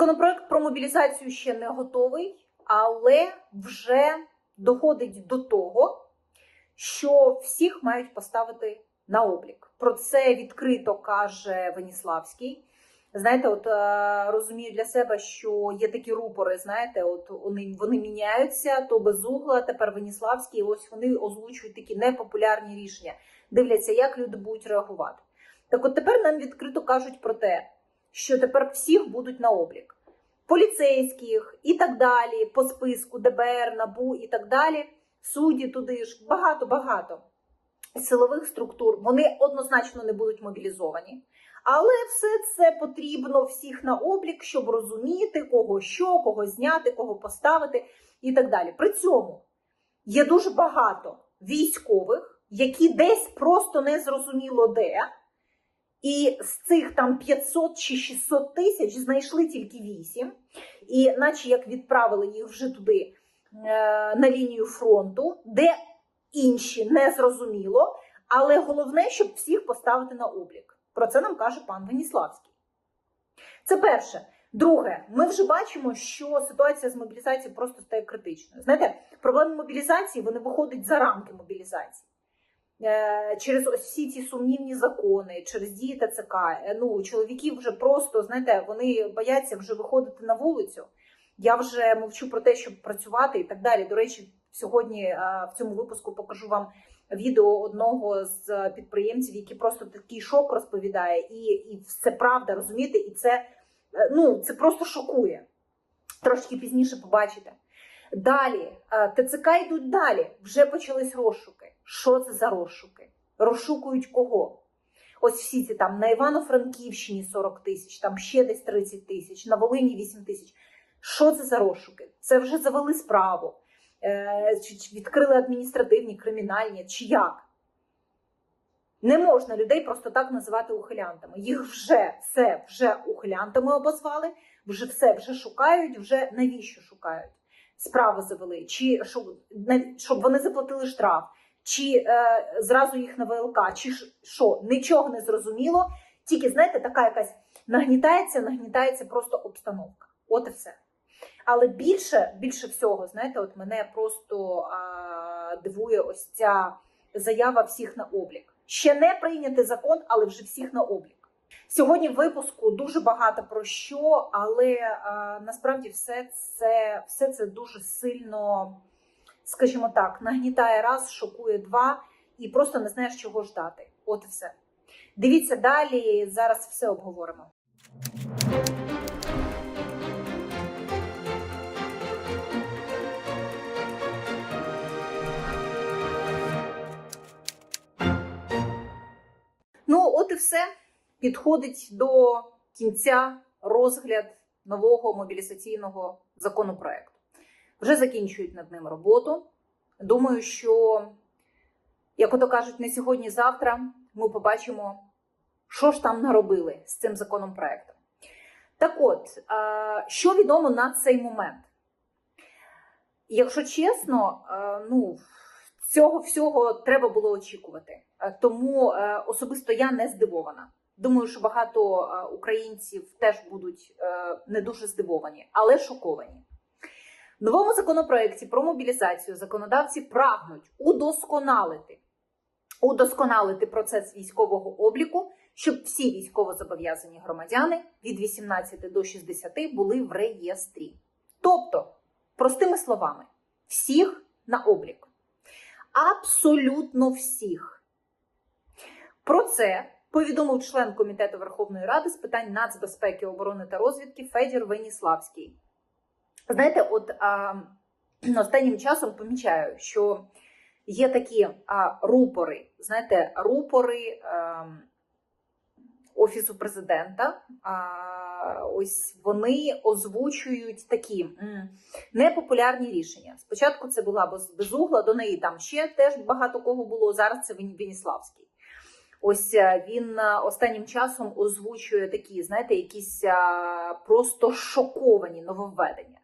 Законопроект про мобілізацію ще не готовий, але вже доходить до того, що всіх мають поставити на облік. Про це відкрито каже Веніславський. Знаєте, от е, розумію для себе, що є такі рупори. Знаєте, от вони, вони міняються то без угла. Тепер Веніславський. Ось вони озвучують такі непопулярні рішення. Дивляться, як люди будуть реагувати. Так, от тепер нам відкрито кажуть про те, що тепер всіх будуть на облік. Поліцейських і так далі, по списку ДБР, НАБУ і так далі. Судді туди ж багато багато силових структур. Вони однозначно не будуть мобілізовані. Але все це потрібно всіх на облік, щоб розуміти, кого що, кого зняти, кого поставити і так далі. При цьому є дуже багато військових, які десь просто не зрозуміло де. І з цих там 500 чи 600 тисяч знайшли тільки 8. І наче як відправили їх вже туди е, на лінію фронту, де інші не зрозуміло. Але головне, щоб всіх поставити на облік. Про це нам каже пан Веніславський. Це перше. Друге, ми вже бачимо, що ситуація з мобілізацією просто стає критичною. Знаєте, проблеми мобілізації вони виходять за рамки мобілізації. Е, Через ось всі ці сумнівні закони, через дії ТЦК. Е, Ну, чоловіків вже просто, знаєте, вони бояться вже виходити на вулицю. Я вже мовчу про те, щоб працювати і так далі. До речі, сьогодні е, в цьому випуску покажу вам відео одного з підприємців, який просто такий шок розповідає, і, і це правда, розумієте, і це, ну, це просто шокує. Трошки пізніше побачите. Далі, ТЦК йдуть далі. Вже почались розшуки. Що це за розшуки? Розшукують кого? Ось всі ці там на Івано-Франківщині 40 тисяч, там ще десь 30 тисяч, на Волині 8 тисяч. Що це за розшуки? Це вже завели справу. Е, чи- відкрили адміністративні, кримінальні, чи як? Не можна людей просто так називати ухилянтами. Їх вже все вже ухилянтами обозвали, вже все вже шукають, вже навіщо шукають? Справи завели, чи щоб, щоб вони заплатили штраф, чи е, зразу їх на ВЛК, чи що, нічого не зрозуміло. Тільки, знаєте, така якась нагнітається, нагнітається просто обстановка. От і все. Але більше, більше всього, знаєте, от мене просто а, дивує ось ця заява всіх на облік. Ще не прийнятий закон, але вже всіх на облік. Сьогодні в випуску дуже багато про що, але а, насправді все це, все це дуже сильно, скажімо так, нагнітає раз, шокує два, і просто не знаєш, чого ждати. От і все. Дивіться далі, зараз все обговоримо. Ну, от і все. Підходить до кінця розгляд нового мобілізаційного законопроекту. Вже закінчують над ним роботу. Думаю, що, як ото кажуть, не сьогодні-завтра ми побачимо, що ж там наробили з цим законопроектом. Так от, що відомо на цей момент? Якщо чесно, ну, цього всього треба було очікувати. Тому е, особисто я не здивована. Думаю, що багато е, українців теж будуть е, не дуже здивовані, але шоковані. Новому законопроекті про мобілізацію законодавці прагнуть удосконалити, удосконалити процес військового обліку, щоб всі військовозобов'язані громадяни від 18 до 60 були в реєстрі. Тобто, простими словами, всіх на облік. Абсолютно всіх. Про це повідомив член Комітету Верховної Ради з питань нацбезпеки, оборони та розвідки Федір Веніславський. Знаєте, от а, останнім часом помічаю, що є такі а, рупори, знаєте, рупори а, Офісу президента. А, ось вони озвучують такі непопулярні рішення. Спочатку це була безугла, до неї там ще теж багато кого було. Зараз це Веніславський. Ось е, він е, останнім часом озвучує такі, знаєте, якісь е, просто шоковані нововведення.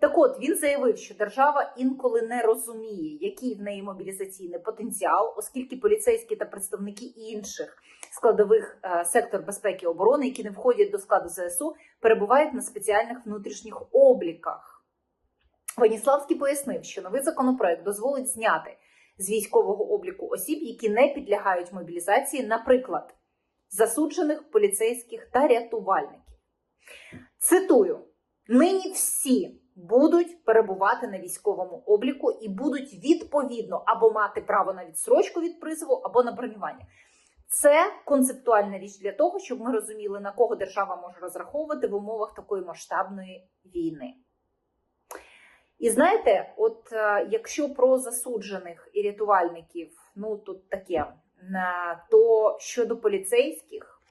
Так от він заявив, що держава інколи не розуміє, який в неї мобілізаційний потенціал, оскільки поліцейські та представники інших складових е, сектор безпеки і оборони, які не входять до складу ЗСУ, перебувають на спеціальних внутрішніх обліках. Веніславський пояснив, що новий законопроект дозволить зняти з військового обліку осіб, які не підлягають мобілізації, наприклад, засуджених поліцейських та рятувальників. Цитую: нині всі будуть перебувати на військовому обліку і будуть відповідно або мати право на відсрочку від призову, або на бронювання. Це концептуальна річ для того, щоб ми розуміли, на кого держава може розраховувати в умовах такої масштабної війни. І знаєте, от е, якщо про засуджених і рятувальників, ну тут таке, е, то щодо поліцейських,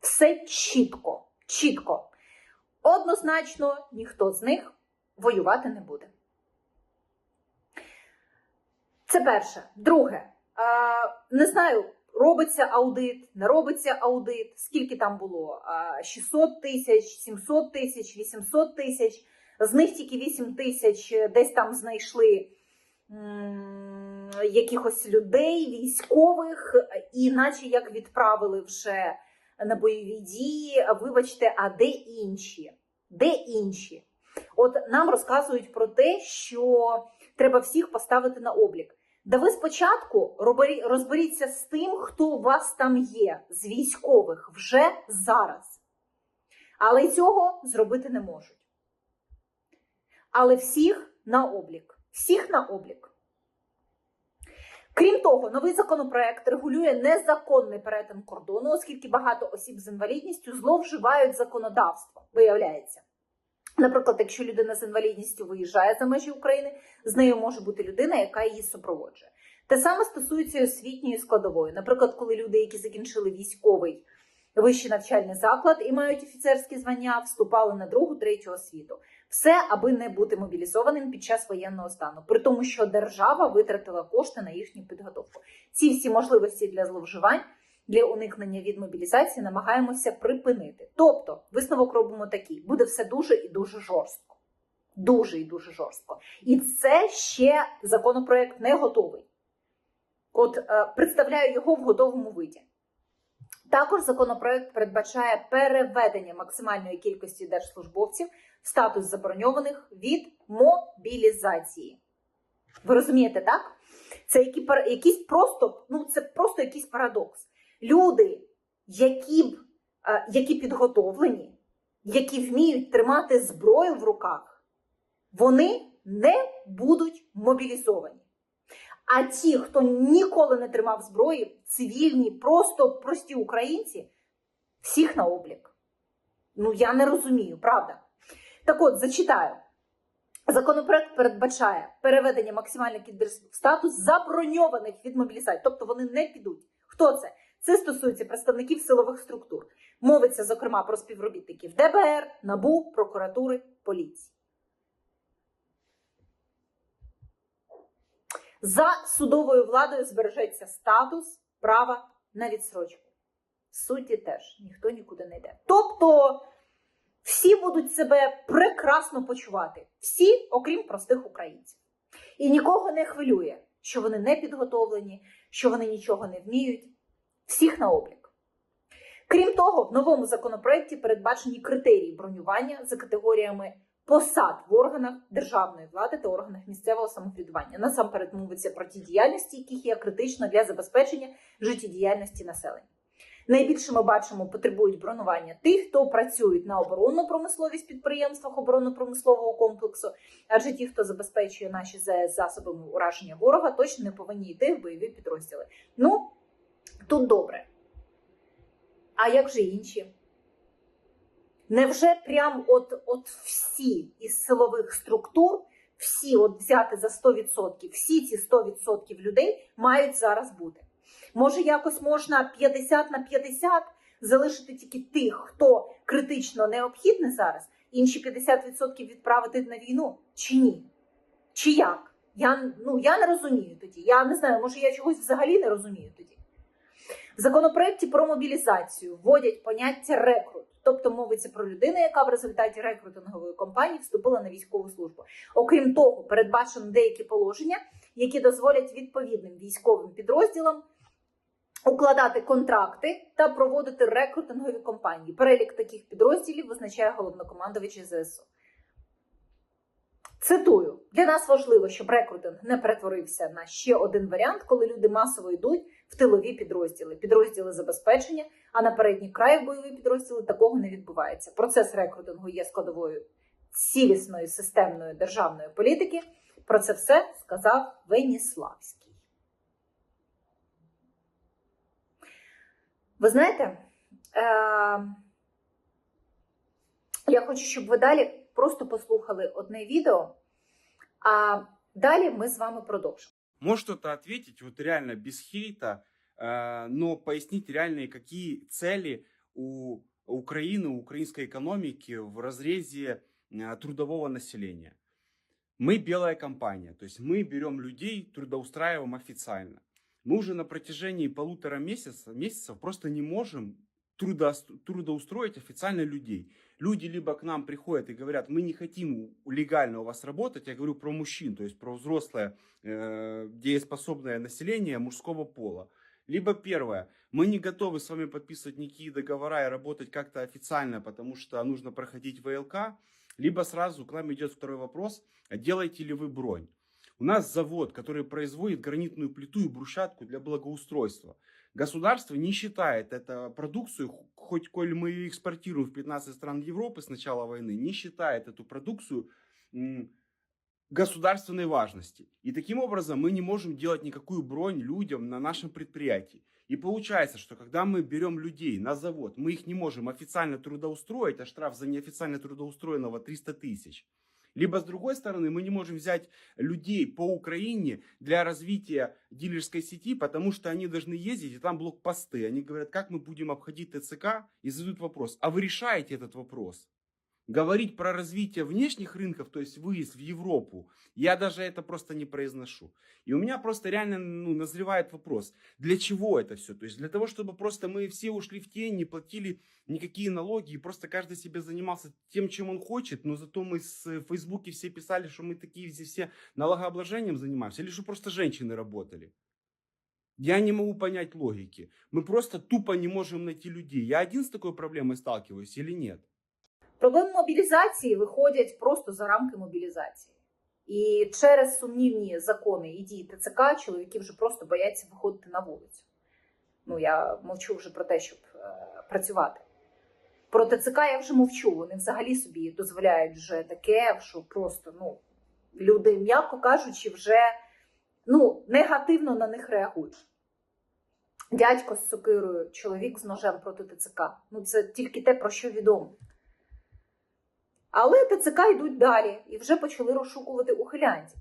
все чітко, чітко. Однозначно, ніхто з них воювати не буде. Це перше. Друге, не знаю, робиться аудит, не робиться аудит, скільки там було? Е, 600 тисяч, 700 тисяч, 800 тисяч. З них тільки 8 тисяч десь там знайшли якихось людей, військових, і наче як відправили вже на бойові дії. Вибачте, а де інші? Де інші? От нам розказують про те, що треба всіх поставити на облік. Да ви спочатку розберіться з тим, хто у вас там є, з військових вже зараз. Але цього зробити не можуть. Але всіх на облік. Всіх на облік. Крім того, новий законопроект регулює незаконний перетин кордону, оскільки багато осіб з інвалідністю зловживають законодавство, виявляється. Наприклад, якщо людина з інвалідністю виїжджає за межі України, з нею може бути людина, яка її супроводжує. Те саме стосується освітньої складової. Наприклад, коли люди, які закінчили військовий вищий навчальний заклад і мають офіцерські звання, вступали на другу, третю освіту. Все, аби не бути мобілізованим під час воєнного стану, при тому, що держава витратила кошти на їхню підготовку. Ці всі можливості для зловживань, для уникнення від мобілізації намагаємося припинити. Тобто, висновок робимо такий: буде все дуже і дуже жорстко. Дуже і дуже жорстко. І це ще законопроект не готовий. От е, представляю його в готовому виді. Також законопроект передбачає переведення максимальної кількості держслужбовців в статус забороньованих від мобілізації. Ви розумієте, так? Це які, пар- якийсь просто, ну це просто якийсь парадокс. Люди, які, е, які підготовлені, які вміють тримати зброю в руках, вони не будуть мобілізовані. А ті, хто ніколи не тримав зброї, цивільні, просто прості українці, всіх на облік. Ну я не розумію, правда. Так от, зачитаю. Законопроект передбачає переведення максимальних статус заброньованих від мобілізації, тобто вони не підуть. Хто це? Це стосується представників силових структур. Мовиться, зокрема, про співробітників ДБР, НАБУ, прокуратури, поліції. За судовою владою збережеться статус права на відсрочку. Суті теж ніхто нікуди не йде. Тобто всі будуть себе прекрасно почувати, всі, окрім простих українців. І нікого не хвилює, що вони не підготовлені, що вони нічого не вміють. Всіх на облік. Крім того, в новому законопроекті передбачені критерії бронювання за категоріями посад в органах державної влади та органах місцевого самоврядування. Насамперед мовиться про ті діяльності, яких є критично для забезпечення життєдіяльності населення. Найбільше ми бачимо, потребують бронювання тих, хто працюють на оборонну промисловість підприємствах оборонно-промислового комплексу, адже ті, хто забезпечує наші ЗС засобами ураження ворога, точно не повинні йти в бойові підрозділи. Ну тут добре. А як же інші? Невже прям от, от всі із силових структур, всі от взяти за 100%, всі ці 100% людей мають зараз бути? Може, якось можна 50 на 50 залишити тільки тих, хто критично необхідний зараз, інші 50% відправити на війну? Чи ні? Чи як? Я, ну, я не розумію тоді. Я не знаю, може я чогось взагалі не розумію тоді. В законопроекті про мобілізацію вводять поняття рекрут, тобто мовиться про людину, яка в результаті рекрутингової кампанії вступила на військову службу. Окрім того, передбачено деякі положення, які дозволять відповідним військовим підрозділам укладати контракти та проводити рекрутингові кампанії. Перелік таких підрозділів визначає головнокомандувач ЗСУ. Цитую: для нас важливо, щоб рекрутинг не перетворився на ще один варіант, коли люди масово йдуть в тилові підрозділи, підрозділи забезпечення, а на передній край бойові підрозділи такого не відбувається. Процес рекрутингу є складовою цілісної системної державної політики. Про це все сказав Веніславський. Ви знаєте, е- я хочу, щоб ви далі просто послухали одне відео, а далі ми з вами продовжимо. Может кто-то ответить вот реально без хейта, э, но пояснить реальные, какие цели у Украины, у украинской экономики в разрезе э, трудового населения. Мы белая компания, то есть мы берем людей, трудоустраиваем официально. Мы уже на протяжении полутора месяца, месяцев просто не можем трудоус- трудоустроить официально людей. Люди либо к нам приходят и говорят, мы не хотим легально у вас работать, я говорю про мужчин, то есть про взрослое э, дееспособное население мужского пола. Либо первое, мы не готовы с вами подписывать никакие договора и работать как-то официально, потому что нужно проходить ВЛК. Либо сразу к нам идет второй вопрос, а делаете ли вы бронь? У нас завод, который производит гранитную плиту и брусчатку для благоустройства. Государство не считает эту продукцию, хоть коль мы ее экспортируем в 15 стран Европы с начала войны, не считает эту продукцию государственной важности. И таким образом мы не можем делать никакую бронь людям на нашем предприятии. И получается, что когда мы берем людей на завод, мы их не можем официально трудоустроить, а штраф за неофициально трудоустроенного 300 тысяч. Либо с другой стороны, мы не можем взять людей по Украине для развития дилерской сети, потому что они должны ездить, и там блокпосты. Они говорят, как мы будем обходить ТЦК, и задают вопрос, а вы решаете этот вопрос? Говорить про развитие внешних рынков, то есть выезд в Европу, я даже это просто не произношу. И у меня просто реально ну, назревает вопрос, для чего это все? То есть для того, чтобы просто мы все ушли в тень, не платили никакие налоги, и просто каждый себе занимался тем, чем он хочет, но зато мы с Фейсбуке все писали, что мы такие здесь все налогообложением занимаемся, или что просто женщины работали. Я не могу понять логики. Мы просто тупо не можем найти людей. Я один с такой проблемой сталкиваюсь или нет? Проблеми мобілізації виходять просто за рамки мобілізації. І через сумнівні закони і дії ТЦК чоловіки вже просто бояться виходити на вулицю. Ну, я мовчу вже про те, щоб е, працювати. Про ТЦК я вже мовчу. Вони взагалі собі дозволяють вже таке, що просто ну, люди, м'яко кажучи, вже ну, негативно на них реагують. Дядько з сокирою, чоловік з ножем проти ТЦК. Ну, це тільки те, про що відомо. Але ТЦК йдуть далі і вже почали розшукувати ухилянтів.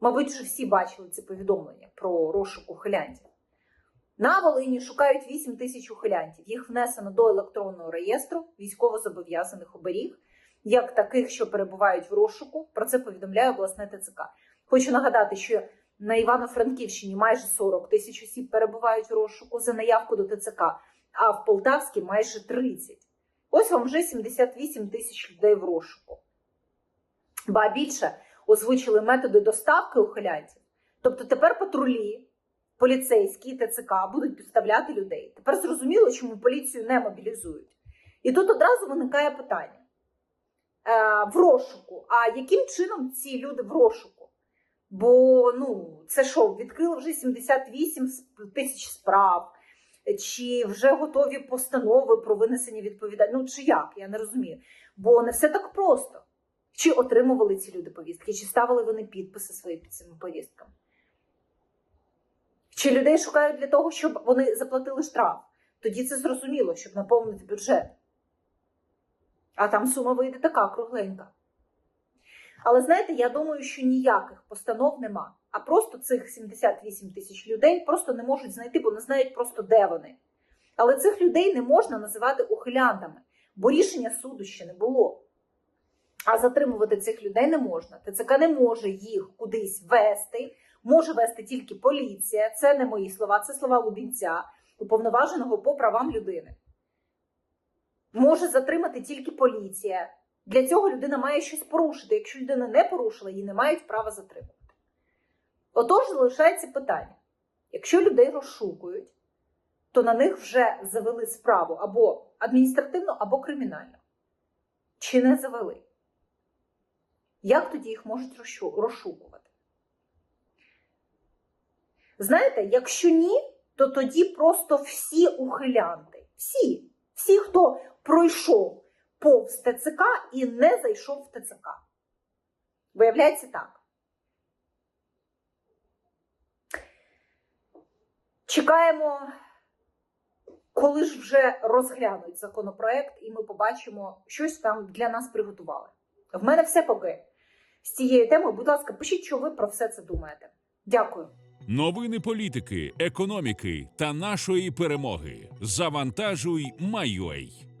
Мабуть, вже всі бачили ці повідомлення про розшук ухилянтів. На Волині шукають 8 тисяч ухилянтів. Їх внесено до електронного реєстру військовозобов'язаних оберіг, як таких, що перебувають в розшуку. Про це повідомляє обласне ТЦК. Хочу нагадати, що на Івано-Франківщині майже 40 тисяч осіб перебувають в розшуку за наявку до ТЦК, а в Полтавській майже 30. Ось вам вже 78 тисяч людей в розшуку. Ба більше озвучили методи доставки ухилянців. Тобто тепер патрулі, поліцейські ТЦК будуть підставляти людей. Тепер зрозуміло, чому поліцію не мобілізують. І тут одразу виникає питання: е, в розшуку. А яким чином ці люди в розшуку? Бо ну, це що, відкрили вже 78 тисяч справ чи вже готові постанови про винесення відповідальності? Ну чи як? Я не розумію. Бо не все так просто. Чи отримували ці люди повістки, чи ставили вони підписи свої під цими повістками? Чи людей шукають для того, щоб вони заплатили штраф? Тоді це зрозуміло, щоб наповнити бюджет. А там сума вийде така кругленька. Але знаєте, я думаю, що ніяких постанов нема. А просто цих 78 тисяч людей просто не можуть знайти, бо не знають просто, де вони. Але цих людей не можна називати ухилянтами, бо рішення суду ще не було. А затримувати цих людей не можна. ТЦК не може їх кудись вести, може вести тільки поліція. Це не мої слова, це слова Лубінця, уповноваженого по правам людини. Може затримати тільки поліція. Для цього людина має щось порушити. Якщо людина не порушила, її не мають права затримати. Отож, залишається питання: якщо людей розшукують, то на них вже завели справу або адміністративну, або кримінальну. Чи не завели? Як тоді їх можуть розшукувати? Знаєте, якщо ні, то тоді просто всі ухилянти, всі, всі, хто пройшов повз ТЦК і не зайшов в ТЦК. Виявляється так. Чекаємо, коли ж вже розглянуть законопроект, і ми побачимо, щось там для нас приготували. В мене все поки з цією темою. Будь ласка, пишіть, що ви про все це думаєте. Дякую. Новини політики, економіки та нашої перемоги. Завантажуй, Майой.